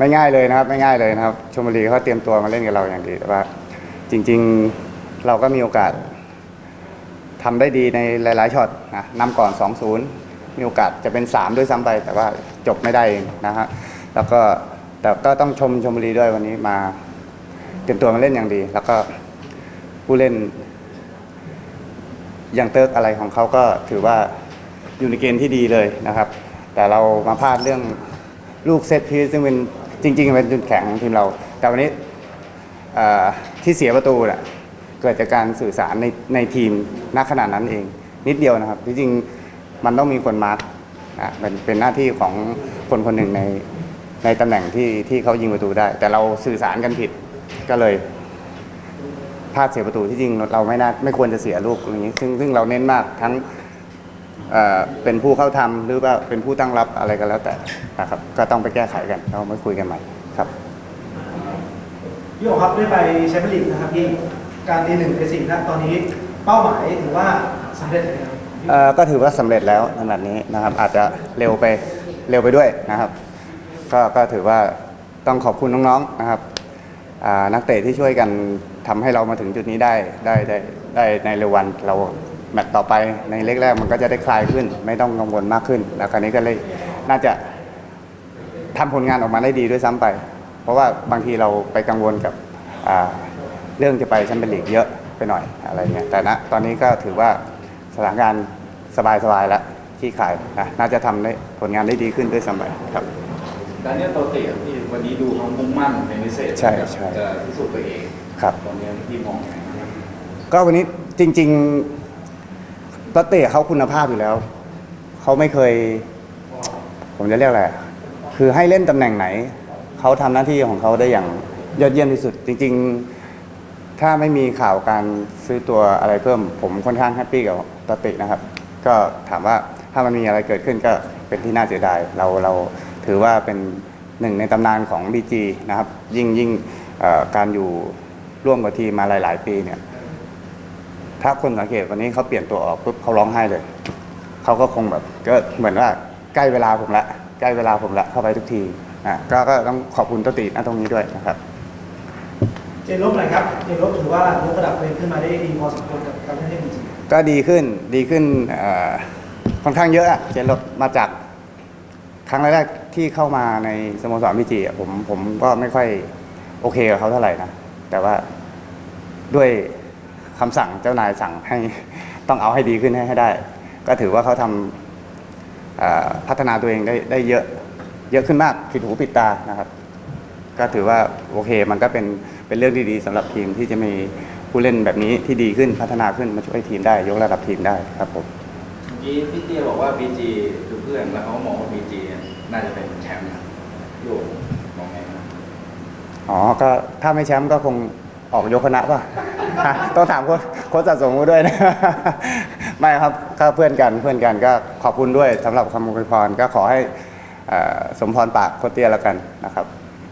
ไม่ง่ายเลยนะครับ ไม่ง่ายเลยนะครับชมบุรีเขาเตรียมตัวมาเล่นกับเราอย่างดีแต่ว่า จริงๆเราก็มีโอกาสทำได้ดีในหลาย ๆช็อตนะนำก่อน 2-0 มีโอกาสจะเป็น 3 ด้วยซ้ำไป แต่ว่าจบไม่ได้นะฮะแล้วก็แต่ก็ต้องชมชมบุรีด้วยวันนี้มา เตรียมตัวมาเล่นอย่างดี แล้วก็ผู้เล่น อย่างเติร์กอะไรของเขาก็ถือว่าอยู่ในเกณฑ์ที่ดีเลยนะครับ แต่เรามาพลาดเรื่องลูกเซตพีซึ่งเป็น จริงๆเป็นจุดแข็งของทีมเรา แต่วันนี้ที่เสียประตูน่ะเกิดจากการสื่อสารในในทีมณขนาดนั้นเอง นิดเดียวนะครับจริงๆมันต้องมีคนมาร์กเป็นเป็นหน้าที่ของคนคนหนึ่งในในตำแหน่งที่ที่เขายิงประตูได้ แต่เราสื่อสารกันผิดก็เลยพลาดเสียประตูที่จริงเราไม่น่าไม่ควรจะเสียลูกอย่างนี้ ซึ่งซึ่งเราเน้นมากทั้ง เอ่อเป็นผู้เข้าทำหรือว่าเป็นผู้ตั้งรับอะไรก็แล้วแต่นะครับก็ต้องไปแก้ไขกันเรามาคุยกันใหม่ครับพี่โอครับได้ไปแชมเปี้ยนลีกนะครับพี่การตีหนึ่งในสี่นัดตอนนี้เป้าหมายถือว่าสำเร็จแล้วเอ่อก็ถือว่าสำเร็จแล้วขนาดนี้นะครับ อาจจะเร็วไปเร็วไปด้วยนะครับ ก็ก็ถือว่าต้องขอบคุณน้องๆนะครับอ่านักเตะที่ช่วยกันทำให้เรามาถึงจุดนี้ได้ได้ได้ได้ในเร็ววันเรา แมตช์ต่อไปในเล็กแรกมันก็จะได้คลายขึ้น ไม่ต้องกังวลมากขึ้น แล้วคราวนี้ก็เลยน่าจะทำผลงานออกมาได้ดีด้วยซ้ำไป เพราะว่าบางทีเราไปกังวลกับอ่าเรื่องจะไปแชมเปี้ยนลีกเยอะไปหน่อยอะไรเงี้ยแต่ณตอนนี้ก็ถือว่าสถานการณ์สบายๆแล้วที่ขายนะน่าจะทำได้ผลงานได้ดีขึ้นด้วยซ้ำไปครับดานเนียลโตเตะที่วันนี้ดูเขามุ่งมั่นเป็นพิเศษใช่ใช่จะพิสูจน์ตัวเองครับตอนนี้ที่มองยังไงบ้างก็วันนี้จริง ๆ นักเตะเขาคุณภาพอยู่แล้ว เขาไม่เคย ผมจะเรียกอะไร คือให้เล่นตำแหน่งไหน เขาทำหน้าที่ของเขาได้อย่างยอดเยี่ยมที่สุด จริง ๆ ถ้าไม่มีข่าวการซื้อตัวอะไรเพิ่ม ผมค่อนข้างแฮปปี้กับตเตินะครับ ก็ถามว่าถ้ามันมีอะไรเกิดขึ้นก็เป็นที่น่าเสียดาย เราเราถือว่าเป็นหนึ่งในตำนานของ BG นะครับ ยิ่งยิ่งการอยู่ร่วมกับทีมมาหลาย ๆ ปีเนี่ย ถ้าคนสังเกตวันนี้เขาเปลี่ยนตัวออกปุ๊บเขาร้องไห้เลย เขาก็คงแบบก็เหมือนว่าใกล้เวลาผมละใกล้เวลาผมละเข้าไปทุกทีอะก็ก็ต้องขอบคุณตตินะตรงนี้ด้วยนะครับ เจนลบหน่อยครับ เจนลบถือว่ายกระดับตัวเองขึ้นมาได้ดีพอสมควรกับการเล่นจริงก็ดีขึ้นดีขึ้นเอ่อค่อนข้างเยอะอะเจนรถมาจากครั้งแรกๆที่เข้ามาในสโมสรพีจีอะผมผมก็ไม่ค่อยโอเคกับเขาเท่าไหร่นะแต่ว่าด้วย คำสั่งเจ้านายสั่งให้ต้องเอาให้ดีขึ้นให้ให้ได้ ก็ถือว่าเขาทำเอ่อพัฒนาตัวเองได้ได้เยอะเยอะขึ้นมากผิดหูผิดตานะครับ ก็ถือว่าโอเคมันก็เป็นเป็นเรื่องที่ดีสำหรับทีมที่จะมีผู้เล่นแบบนี้ที่ดีขึ้นพัฒนาขึ้นมาช่วยทีมได้ ยกระดับทีมได้ครับผมเมื่อกี้พี่เตี้ยบอกว่า BG คือเพื่อนแล้วเขาก็มองว่า BG เนี่ยน่าจะเป็นแชมป์นะพี่โอมองไงครับอ๋อก็ถ้าไม่แชมป์ก็คง ออกยกคณะป่ะต้องถามโค้ชโค้ชสะสมกูด้วยนะไม่ครับก็เพื่อนกันเพื่อนกันก็ขอบคุณด้วยสำหรับคำอวยพรก็ขอให้สมพรปากโคเตี้ยแล้วกันนะครับ